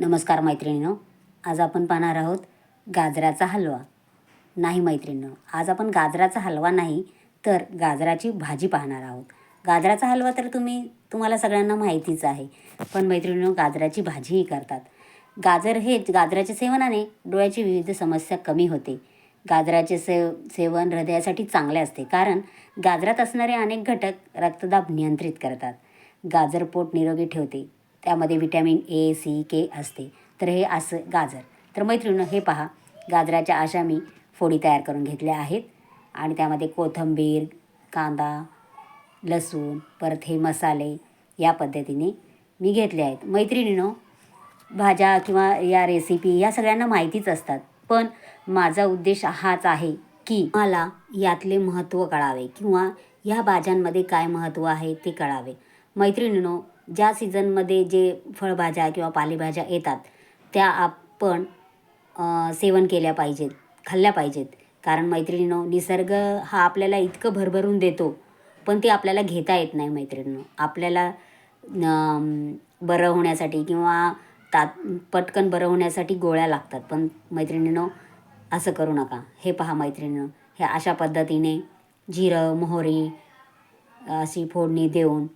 नमस्कार मैत्रिणीनो आज आपण पाहणार आहोत गाजराचा हलवा. नाही मैत्रिणींनो आज आपण गाजराचा हलवा नाही तर गाजराची भाजी पाहणार आहोत. गाजराचा हलवा तर तुम्ही तुम्हाला सगळ्यांना माहितीच आहे पण मैत्रिणीनो गाजराची भाजीही करतात. गाजर हे गाजराच्या सेवनाने डोळ्याची विविध समस्या कमी होते. गाजराचे सेव सेवन हृदयासाठी चांगले असते कारण गाजरात असणारे अनेक घटक रक्तदाब नियंत्रित करतात. गाजर पोट निरोगी ठेवते. त्यामध्ये व्हिटॅमिन ए सी के असते. तर हे असं गाजर. तर मैत्रिणी हे पहा. गाजराच्या अशा मी फोडी तयार करून घेतल्या आहेत. आणि त्यामध्ये कोथिंबीर कांदा लसूण परत हे मसाले या पद्धतीने मी घेतले आहेत. मैत्रिणीनो भाज्या किंवा या रेसिपी या सगळ्यांना माहितीच असतात. पण माझा उद्देश हाच आहे की मला यातले महत्त्व कळावे किंवा या भाज्यांमध्ये काय महत्त्व आहे ते कळावे. मैत्रिणीनो ज्या सीझनमध्ये जे फळभाज्या किंवा पालेभाज्या येतात त्या आपण सेवन केल्या पाहिजेत खाल्ल्या पाहिजेत. कारण मैत्रिणीनो निसर्ग हा आपल्याला इतकं भरभरून देतो पण ते आपल्याला घेता येत नाही मैत्रिणीनो. आपल्याला बरं होण्यासाठी किंवा तात पटकन बरं होण्यासाठी गोळ्या लागतात. पण मैत्रिणीनो असं करू नका. हे पहा मैत्रिणीनो हे अशा पद्धतीने जिरं मोहरी अशी फोडणी देऊन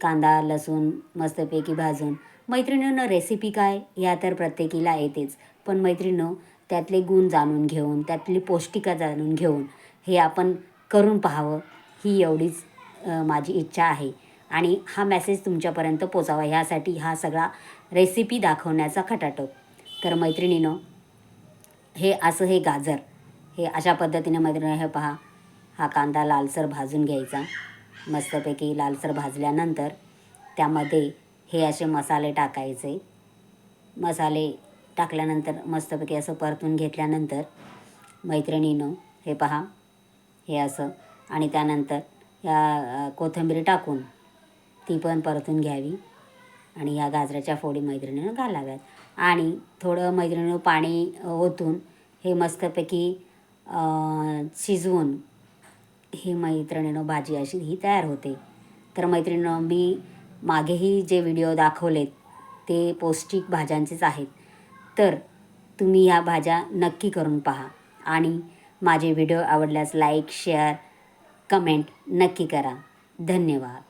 कांदा लसूण मस्तपैकी भाजून. मैत्रिणीनं रेसिपी काय? ह्या तर प्रत्येकीला येतेच. पण मैत्रिणीनं त्यातले गुण जाणून घेऊन त्यातली पौष्टिका जाणून घेऊन हे आपण करून पाहावं ही एवढीच माझी इच्छा आहे. आणि हा मेसेज तुमच्यापर्यंत पोचावा. ह्यासाठी हा सगळा रेसिपी दाखवण्याचा खटाटोप तर मैत्रिणीनं हे असं हे गाजर. हे अशा पद्धतीने मैत्रिणी हे पहा. हा कांदा लालसर भाजून घ्यायचा. मस्तपैकी लालसर भाजल्यानंतर त्यामध्ये हे असे मसाले टाकायचे. मसाले टाकल्यानंतर मस्तपैकी असं परतून घेतल्यानंतर मैत्रिणीनं हे पहा हे असं आणि त्यानंतर या कोथिंबीर टाकून ती पण परतून घ्यावी आणि या गाजराच्या फोडी मैत्रिणीनं घालाव्यात. आणि थोडं मैत्रिणीनं पाणी ओतून हे मस्तपैकी शिजवून ही मैत्रिणीनं भाजी अशी ही तयार होते. तर मैत्रिणीनं मी मागेही जे व्हिडिओ दाखवलेत ते पौष्टिक भाज्यांचेच आहेत. तर तुम्ही ह्या भाज्या नक्की करून पहा आणि माझे व्हिडिओ आवडल्यास लाईक शेअर कमेंट नक्की करा. धन्यवाद.